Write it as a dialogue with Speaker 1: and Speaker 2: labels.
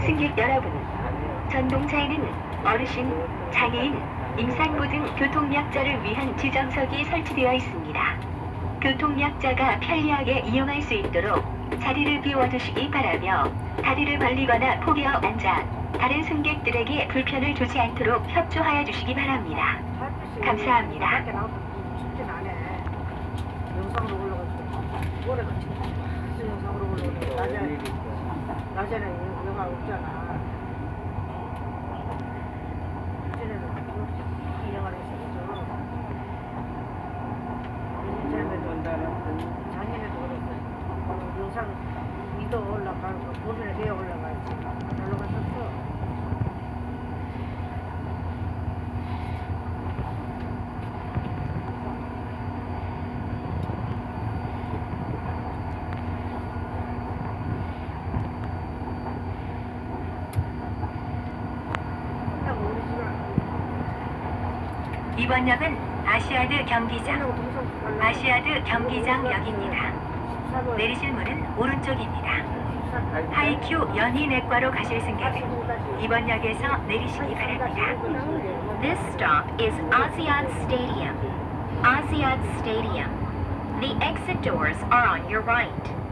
Speaker 1: 승객 여러분, 전동차에는 어르신, 장애인, 임산부 등 교통약자를 위한 지정석이 설치되어 있습니다. 교통약자가 편리하게 이용할 수 있도록 자리를 비워두시기 바라며 다리를 벌리거나 포개어 앉아 다른 승객들에게 불편을 주지 않도록 협조하여 주시기 바랍니다. 감사합니다.
Speaker 2: 밖에 나가서 춥진 않아. 영상으로 올라가지고 오래 같이 무슨 영상으로 올라오는데 낮에 낮에는 영화 없잖아. 낮에는 작년에도 작년에도 그랬어. 어, 영상 위도 올라가고 보면에 되어 올라가야지. 올라갔었어. 한다고 우리 집을
Speaker 1: 이번 역은 아시아드 경기장, 아시아드 경기장역입니다. 내리실 문은 오른쪽입니다. 하이큐 연희내과로 가실 승객은 이번 역에서 내리시기 바랍니다.
Speaker 3: This stop is Asiad Stadium. Asiad Stadium. The exit doors are on your right.